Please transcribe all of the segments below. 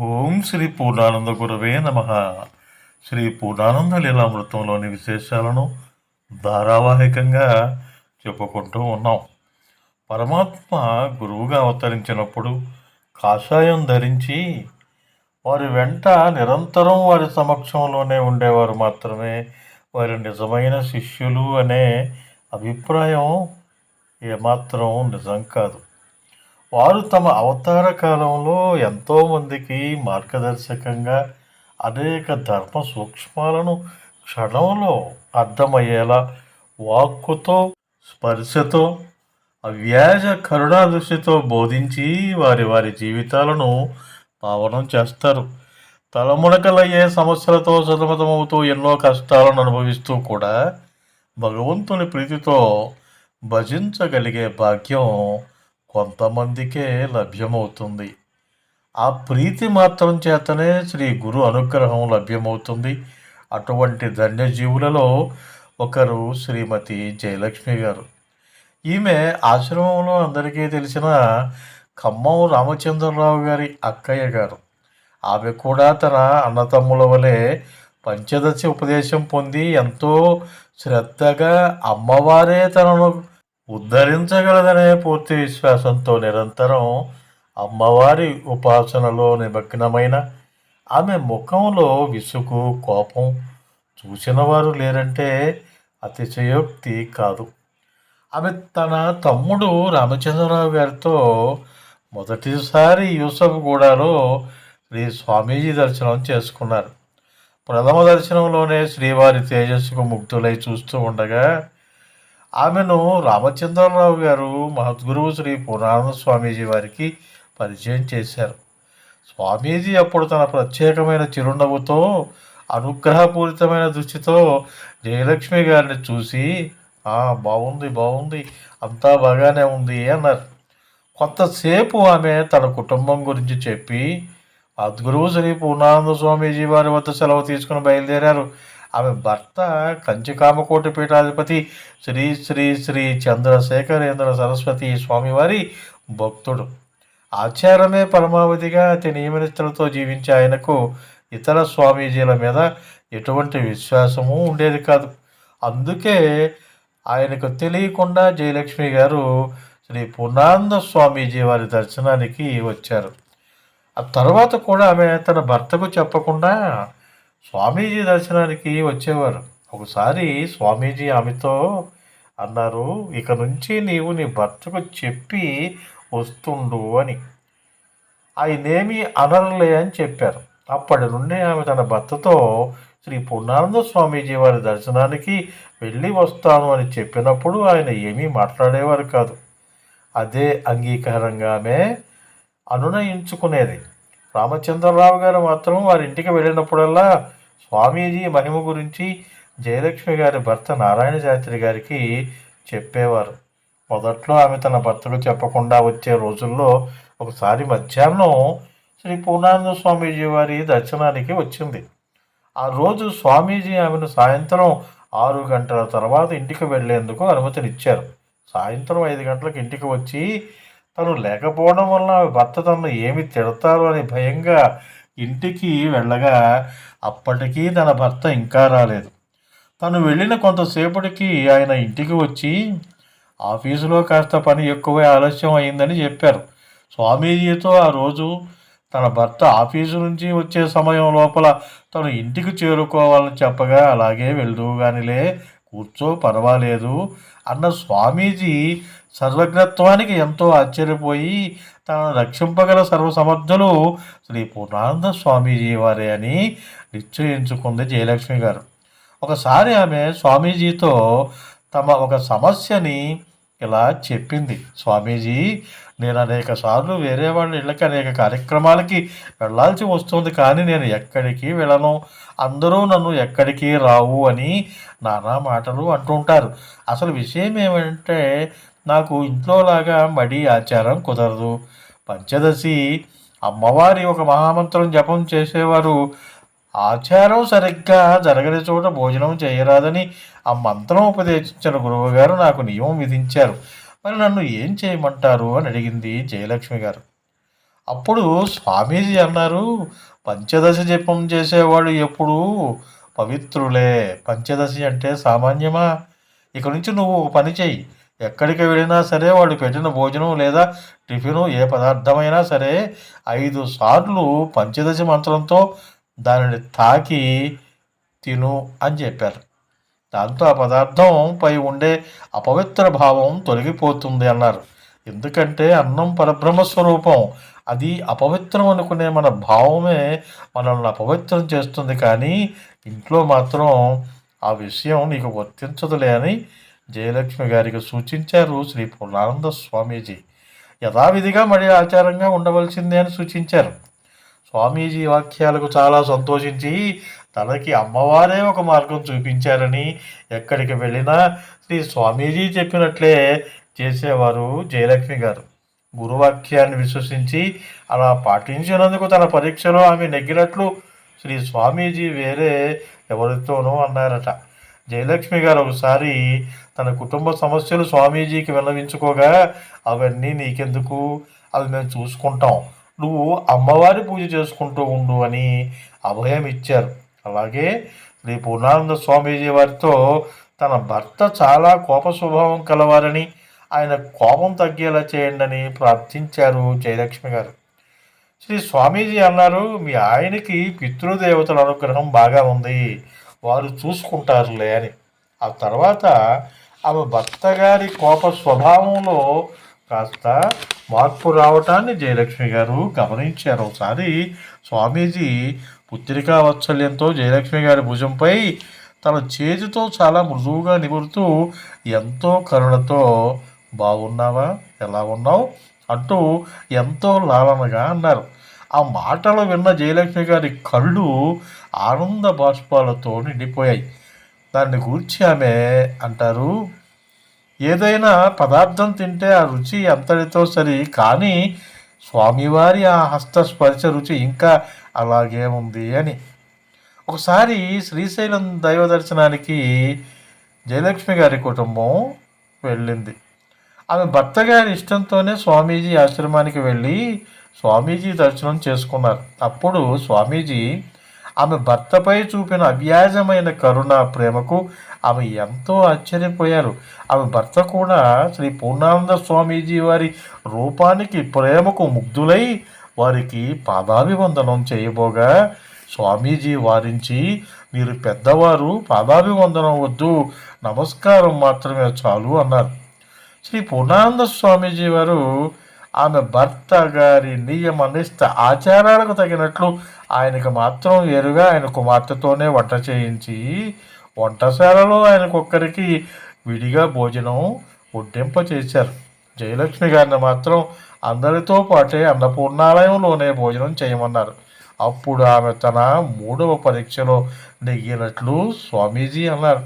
ఓం శ్రీ పూర్ణానంద గురవే నమ. శ్రీ పూర్ణానంద లీలామృతంలోని విశేషాలను ధారావాహికంగా చెప్పుకుంటూ ఉన్నాం. పరమాత్మ గురువుగా అవతరించినప్పుడు కాషాయం ధరించి వారి వెంట నిరంతరం వారి సమక్షంలోనే ఉండేవారు మాత్రమే. వారి నిజమైన శిష్యులు అనే అభిప్రాయం ఏమాత్రం నిజం కాదు. వారు తమ అవతార కాలంలో ఎంతోమందికి మార్గదర్శకంగా అనేక ధర్మ సూక్ష్మాలను క్షణంలో అర్థమయ్యేలా వాక్కుతో స్పర్శతో అవ్యాజ కరుణా దృష్టితో బోధించి వారి వారి జీవితాలను పావనం చేస్తారు. తలమునకలయ్యే సమస్యలతో సతమతమవుతూ ఎన్నో కష్టాలను అనుభవిస్తూ కూడా భగవంతుని ప్రీతితో భజించగలిగే భాగ్యం కొంతమందికే లభ్యమవుతుంది. ఆ ప్రీతి మాత్రం చేతనే శ్రీ గురు అనుగ్రహం లభ్యమవుతుంది. అటువంటి ధన్యజీవులలో ఒకరు శ్రీమతి జయలక్ష్మి గారు. ఈమె ఆశ్రమంలో అందరికీ తెలిసిన ఖమ్మం రామచంద్రరావు గారి అక్కయ్య గారు. ఆమె కూడా తన అన్నతమ్ముల వలె పంచదశ ఉపదేశం పొంది ఎంతో శ్రద్ధగా అమ్మవారే తనను ఉద్ధరించగలదనే పూర్తి విశ్వాసంతో నిరంతరం అమ్మవారి ఉపాసనలో నిమగ్నమైన ఆమె ముఖంలో విసుగు కోపం చూసిన వారు లేరంటే అతిశయోక్తి కాదు. ఆమె తన తమ్ముడు రామచంద్రరావు గారితో మొదటిసారి యూసఫ్గూడలో శ్రీ స్వామీజీ దర్శనం చేసుకున్నారు. ప్రథమ దర్శనంలోనే శ్రీవారి తేజస్సుకు ముగ్ధులై చూస్తూ ఉండగా ఆమెను రామచంద్రరావు గారు మహద్గురువు శ్రీ పూర్ణానంద స్వామీజీ వారికి పరిచయం చేశారు. స్వామీజీ అప్పుడు తన ప్రత్యేకమైన చిరునవ్వుతో అనుగ్రహపూరితమైన దృష్టితో జయలక్ష్మి గారిని చూసి బాగుంది బాగుంది అంతా బాగానే ఉంది అన్నారు. కొంతసేపు ఆమె తన కుటుంబం గురించి చెప్పి అద్గురువు శ్రీ పూర్ణానంద స్వామీజీ వారి వద్ద సెలవు తీసుకుని బయలుదేరారు. ఆమె భర్త కంచికామకోటి పీఠాధిపతి శ్రీ శ్రీ శ్రీ చంద్రశేఖరేంద్ర సరస్వతి స్వామివారి భక్తుడు. ఆచారమే పరమావధిగా అతి నియమనిష్టలతో జీవించే ఆయనకు ఇతర స్వామీజీల మీద ఎటువంటి విశ్వాసము ఉండేది కాదు. అందుకే ఆయనకు తెలియకుండా జయలక్ష్మి గారు శ్రీ పూర్ణానంద స్వామీజీ వారి దర్శనానికి వచ్చారు. ఆ తర్వాత కూడా ఆమె తన భర్తకు చెప్పకుండా స్వామీజీ దర్శనానికి వచ్చేవారు. ఒకసారి స్వామీజీ ఆమెతో అన్నారు ఇక నుంచి నీవు నీ భర్తకు చెప్పి వస్తుండు అని. ఆయనేమి అనరులే అని చెప్పారు. అప్పటి నుండి ఆమె తన భర్తతో శ్రీ పూర్ణానంద స్వామీజీ వారి దర్శనానికి వెళ్ళి వస్తాను అని చెప్పినప్పుడు ఆయన ఏమీ మాట్లాడేవారు కాదు. అదే అంగీకారంగా ఆమె అనునయించుకునేది. రామచంద్రరావు గారు మాత్రం వారి ఇంటికి వెళ్ళినప్పుడల్లా స్వామీజీ మహిమ గురించి జయలక్ష్మి గారి భర్త నారాయణ శాస్త్రి గారికి చెప్పేవారు. మొదట్లో ఆమె తన భర్తకు చెప్పకుండా వచ్చే రోజుల్లో ఒకసారి మధ్యాహ్నం శ్రీ పూర్ణానంద స్వామీజీ వారి దర్శనానికి వచ్చింది. ఆ రోజు స్వామీజీ ఆమెను సాయంత్రం ఆరు గంటల తర్వాత ఇంటికి వెళ్ళేందుకు అనుమతినిచ్చారు. సాయంత్రం ఐదు గంటలకు ఇంటికి వచ్చి తను లేకపోవడం వలన భర్త తనను ఏమి తిడతారు అని భయంగా ఇంటికి వెళ్ళగా అప్పటికీ తన భర్త ఇంకా రాలేదు. తను వెళ్ళిన కొంతసేపటికి ఆయన ఇంటికి వచ్చి ఆఫీసులో కాస్త పని ఎక్కువ ఆలస్యం అయిందని చెప్పారు. స్వామీజీతో ఆ రోజు తన భర్త ఆఫీసు నుంచి వచ్చే సమయం లోపల తను ఇంటికి చేరుకోవాలని చెప్పగా అలాగే వెళ్దుగానిలే కూర్చో పర్వాలేదు అన్న స్వామీజీ సర్వజ్ఞత్వానికి ఎంతో ఆశ్చర్యపోయి తనను రక్షింపగల సర్వసమర్థులు శ్రీ పూర్ణానంద స్వామీజీ వారే అని నిశ్చయించుకుంది జయలక్ష్మి గారు. ఒకసారి ఆమె స్వామీజీతో తమ ఒక సమస్యని ఇలా చెప్పింది. స్వామీజీ నేను అనేక సార్లు వేరే వాళ్ళ ఇళ్ళకి అనేక కార్యక్రమాలకి వెళ్ళాల్సి వస్తుంది కానీ నేను ఎక్కడికి వెళ్ళను. అందరూ నన్ను ఎక్కడికి రావు అని నానా మాటలు అంటుంటారు అసలు విషయం ఏమంటే నాకు ఇంట్లోలాగా మడి ఆచారం కుదరదు. పంచదశి అమ్మవారి ఒక మహామంత్రం జపం చేసేవారు. ఆచారం సరిగ్గా జరగని చోట భోజనం చేయరాదని ఆ మంత్రం ఉపదేశించిన గురువుగారు నాకు నియమం విధించారు. మరి నన్ను ఏం చేయమంటారు అని అడిగింది జయలక్ష్మి గారు. అప్పుడు స్వామీజీ అన్నారు పంచదశ జపం చేసేవాడు ఎప్పుడు పవిత్రులే. పంచదశి అంటే సామాన్యమా? ఇక నుంచి నువ్వు ఒక పని చెయ్యి. ఎక్కడికి వెళ్ళినా సరే వాళ్ళు పెట్టిన భోజనం లేదా టిఫిను ఏ పదార్థమైనా సరే ఐదు సార్లు పంచదశ మంత్రంతో దానిని తాకి తిను అని చెప్పారు. దాంతో ఆ పదార్థం పై ఉండే అపవిత్ర భావం తొలగిపోతుంది అన్నారు. ఎందుకంటే అన్నం పరబ్రహ్మ స్వరూపం అది అపవిత్రం అనుకునే మన భావమే మనల్ని అపవిత్రం చేస్తుంది కానీ ఇంట్లో మాత్రం ఆ విషయం నీకు వర్తించదులే అని జయలక్ష్మి గారికి సూచించారు శ్రీ పూర్ణానంద స్వామీజీ. యథావిధిగా మరి ఆచారంగా ఉండవలసిందే అని సూచించారు. స్వామీజీ వాక్యాలకు చాలా సంతోషించి తనకి అమ్మవారే ఒక మార్గం చూపించారని ఎక్కడికి వెళ్ళినా శ్రీ స్వామీజీ చెప్పినట్లే చేసేవారు జయలక్ష్మి గారు. గురువాక్యాన్ని విశ్వసించి అలా పాటించినందుకు తన పరీక్షలో ఆమె నెగ్గినట్లు శ్రీ స్వామీజీ వేరే ఎవరితోనో అన్నారట. జయలక్ష్మి గారు ఒకసారి తన కుటుంబ సమస్యలు స్వామీజీకి విన్నవించుకోగా అవన్నీ నీకెందుకు? అవి మేము చూసుకుంటాం. నువ్వు అమ్మవారి పూజ చేసుకుంటూ ఉండు అని అభయం ఇచ్చారు. అలాగే శ్రీ పూర్ణానంద స్వామీజీ వారితో తన భర్త చాలా కోప స్వభావం కలవారని ఆయన కోపం తగ్గేలా చేయండి అని ప్రార్థించారు జయలక్ష్మి గారు. శ్రీ స్వామీజీ అన్నారు మీ ఆయనకి పితృదేవతల అనుగ్రహం బాగా ఉంది వారు చూసుకుంటారులే అని. ఆ తర్వాత ఆమె భర్త గారి కోప స్వభావంలో కాస్త మార్పు రావటాన్ని జయలక్ష్మి గారు గమనించారు. ఒకసారి స్వామీజీ పుత్రికా వాత్సల్యంతో జయలక్ష్మి గారి భుజంపై తన చేతితో చాలా మృదువుగా నిమురుతూ ఎంతో కరుణతో బాగున్నావా? ఎలా ఉన్నావు? అంటూ ఎంతో లాలనగా అన్నారు. ఆ మాటలు విన్న జయలక్ష్మి గారి కళ్ళు ఆనంద బాష్పాలతో నిండిపోయాయి. దాన్ని గూర్చి ఆమె అంటారు ఏదైనా పదార్థం తింటే ఆ రుచి అంతటితో సరి కానీ స్వామివారి ఆ హస్తస్పర్శ రుచి ఇంకా అలాగే ఉంది అని. ఒకసారి శ్రీశైలం దైవ దర్శనానికి జయలక్ష్మి గారి కుటుంబం వెళ్ళింది. ఆమె భర్త గారి ఇష్టంతోనే స్వామీజీ ఆశ్రమానికి వెళ్ళి స్వామీజీ దర్శనం చేసుకున్నారు. అప్పుడు స్వామీజీ ఆమె భర్తపై చూపిన అవ్యాజమైన కరుణ ప్రేమకు ఆమె ఎంతో ఆశ్చర్యపోయారు. ఆమె భర్త కూడా శ్రీ పూర్ణానంద స్వామీజీ వారి రూపానికి ప్రేమకు ముగ్ధులై వారికి పాదాభివందనం చేయబోగా. స్వామీజీ వారించి మీరు పెద్దవారు పాదాభివందనం వద్దు నమస్కారం మాత్రమే చాలు అన్నారు. శ్రీ పూర్ణానంద స్వామీజీ వారు ఆమె భర్త గారి నియమ నిష్ట ఆచారాలకు తగినట్లు ఆయనకు మాత్రం వేరుగా ఆయన కుమార్తెతోనే వంట చేయించి వంటశాలలో ఆయనకొక్కరికి విడిగా భోజనం వడ్డింప చేశారు జయలక్ష్మి గారిని మాత్రం అందరితో పాటే అన్నపూర్ణాలయంలోనే భోజనం చేయమన్నారు. అప్పుడు ఆమె తన మూడవ పరీక్షలో నెగ్గినట్లు స్వామీజీ అన్నారు.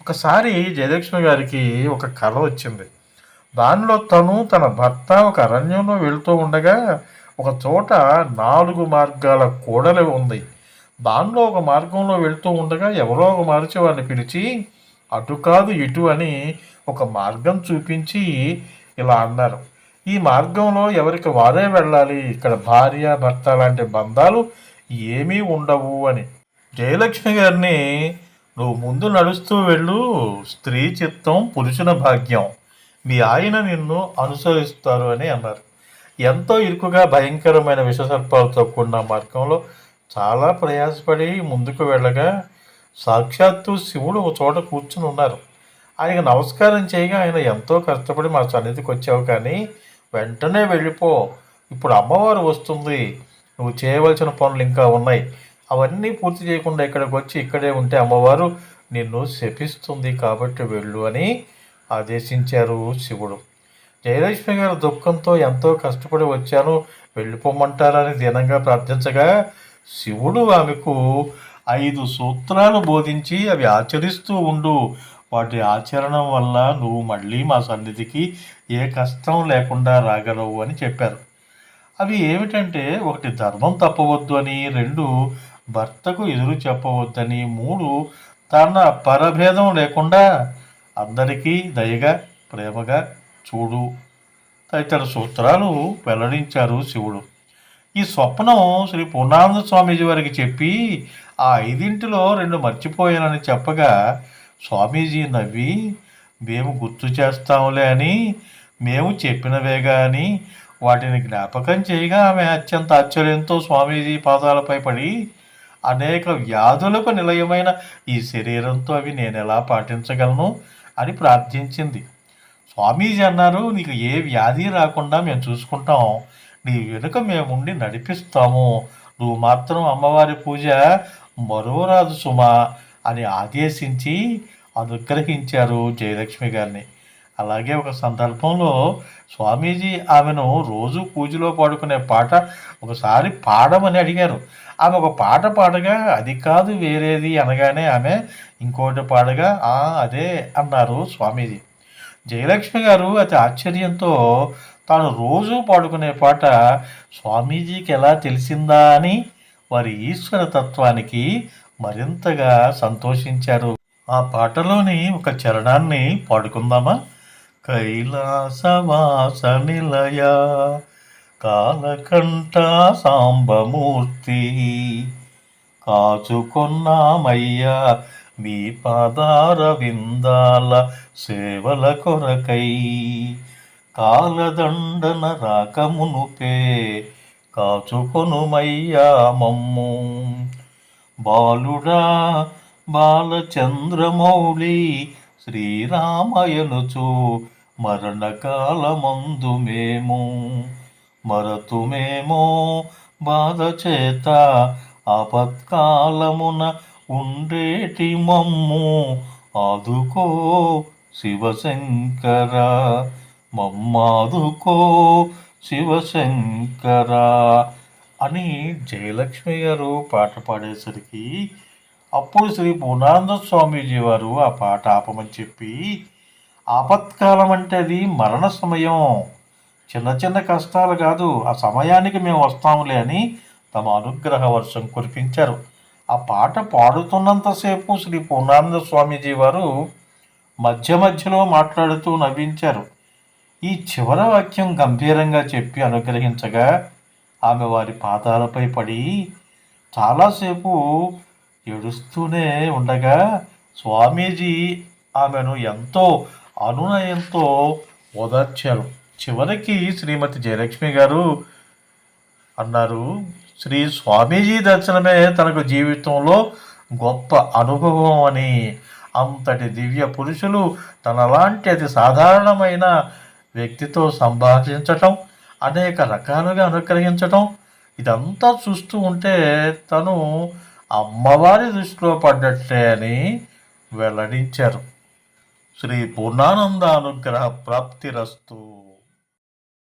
ఒకసారి జయలక్ష్మి గారికి ఒక కళ వచ్చింది. దానిలో తను తన భర్త ఒక అరణ్యంలో వెళుతూ ఉండగా ఒక చోట నాలుగు మార్గాల కూడలి ఉంది. దానిలో ఒక మార్గంలో వెళ్తూ ఉండగా ఎవరో ఒక మార్చేవాడిని పిలిచి అటు కాదు ఇటు అని ఒక మార్గం చూపించి ఇలా అన్నారు. ఈ మార్గంలో ఎవరికి వారే వెళ్ళాలి? ఇక్కడ భార్య భర్త లాంటి బంధాలు ఏమీ ఉండవు అని. జయలక్ష్మి గారిని నువ్వు ముందు నడుస్తూ వెళ్ళు. స్త్రీ చిత్తం పురుషుల భాగ్యం. మీ ఆయన నిన్ను అనుసరిస్తారు అని అన్నారు. ఎంతో ఇరుకుగా భయంకరమైన విషసర్పాలతో కూడిన మార్గంలో చాలా ప్రయాసపడి ముందుకు వెళ్ళగా సాక్షాత్తు శివుడు ఒక చోట కూర్చుని ఉన్నారు. ఆయనకు నమస్కారం చేయగా ఆయన ఎంతో కష్టపడి మా సన్నిధికి వచ్చావు కానీ వెంటనే వెళ్ళిపో. ఇప్పుడు అమ్మవారు వస్తుంది. నువ్వు చేయవలసిన పనులు ఇంకా ఉన్నాయి. అవన్నీ పూర్తి చేయకుండా ఇక్కడికి వచ్చి ఇక్కడే ఉంటే అమ్మవారు నిన్ను శపిస్తుంది కాబట్టి వెళ్ళు అని ఆదేశించారు శివుడు. జయలక్ష్మి గారు దుఃఖంతో ఎంతో కష్టపడి వచ్చాను. వెళ్ళిపోమంటారని దీనంగా ప్రార్థించగా శివుడు ఆమెకు ఐదు సూత్రాలు బోధించి అవి ఆచరిస్తూ ఉండు. వాటి ఆచరణం వల్ల నువ్వు మళ్ళీ మా సన్నిధికి ఏ కష్టం లేకుండా రాగలవు అని చెప్పారు. అవి ఏమిటంటే ఒకటి ధర్మం తప్పవద్దు అని రెండు భర్తకు ఎదురు చెప్పవద్దని మూడు తన పరభేదం లేకుండా అందరికీ దయగా ప్రేమగా చూడు. తదితర సూత్రాలు వెల్లడించారు శివుడు. ఈ స్వప్నం శ్రీ పూర్ణానంద స్వామీజీ వారికి చెప్పి ఆ ఐదింటిలో రెండు మర్చిపోయానని చెప్పగా స్వామీజీ నవ్వి మేము గుర్తు చేస్తాంలే అని మేము చెప్పినవే గాని వాటిని జ్ఞాపకం చేయగా ఆమె అత్యంత ఆశ్చర్యంతో స్వామీజీ పాదాలపై పడి అనేక వ్యాధులకు నిలయమైన ఈ శరీరంతో అవి నేను ఎలా పాటించగలను? అని ప్రార్థించింది. స్వామీజీ అన్నారు నీకు ఏ వ్యాధి రాకుండా మేము చూసుకుంటాం. నీ వెనుక మేముండి నడిపిస్తాము. నువ్వు మాత్రం అమ్మవారి పూజ మరోరాదు సుమా అని ఆదేశించి అనుగ్రహించారు జయలక్ష్మి గారిని. అలాగే ఒక సందర్భంలో స్వామీజీ ఆమెను రోజు పూజలో పాడుకునే పాట ఒకసారి పాడమని అడిగారు. ఆమె ఒక పాట పాడగా అది కాదు వేరేది అనగానే ఆమె ఇంకోటి పాడగా అదే అన్నారు స్వామీజీ. జయలక్ష్మి గారు అతి ఆశ్చర్యంతో తాను రోజు పాడుకునే పాట స్వామీజీకి ఎలా తెలిసిందా అని వారి ఈశ్వర తత్వానికి మరింతగా సంతోషించారు. ఆ పాటలోని ఒక చరణాన్ని పాడుకుందామా? కైలాసవాస నిలయ కాలకంఠ సాంబమూర్తి కాచుకున్నామయ్యా మీ పాదార విందాల సేవల కొరకై కాలదండన రాకమునుపే కాచుకొనుమయ్యా మమ్ము. బాలుడా బాలచంద్రమౌళి శ్రీరామయనుచు మరణకాలమందు మేము. మరతుమేమో బాధ చేత ఆపత్కాలమున ఉండేటి మమ్ము ఆదుకో శివశంకర మమ్మాదుకో శివశంకర అని జయలక్ష్మి గారు పాట పాడేసరికి అప్పుడు శ్రీ పూర్ణానంద స్వామీజీ వారు ఆ పాట ఆపమని చెప్పి ఆపత్కాలం అంటే అది మరణ సమయం. చిన్న చిన్న కష్టాలు కాదు ఆ సమయానికి మేము వస్తాములే అని తమ అనుగ్రహ వర్షం కురిపించారు. ఆ పాట పాడుతున్నంతసేపు శ్రీ పూర్ణానంద స్వామీజీ వారు మధ్య మధ్యలో మాట్లాడుతూ నవ్వించారు. ఈ చివర వాక్యం గంభీరంగా చెప్పి అనుగ్రహించగా ఆమె వారి పాదాలపై పడి చాలాసేపు ఏడుస్తూనే ఉండగా స్వామీజీ ఆమెను ఎంతో అనునయంతో ఓదార్చారు. చివరికి శ్రీమతి జయలక్ష్మి గారు అన్నారు శ్రీ స్వామీజీ దర్శనమే తనకు జీవితంలో గొప్ప అనుభవం అని. అంతటి దివ్య పురుషులు తనలాంటి అతి సాధారణమైన వ్యక్తితో సంభాషించటం అనేక రకాలుగా అనుగ్రహించటం ఇదంతా చూస్తూ ఉంటే తను అమ్మవారి దృష్టిలో పడ్డట్లే అని వెల్లడించారు. శ్రీ పూర్ణానంద అనుగ్రహ ప్రాప్తిరస్తు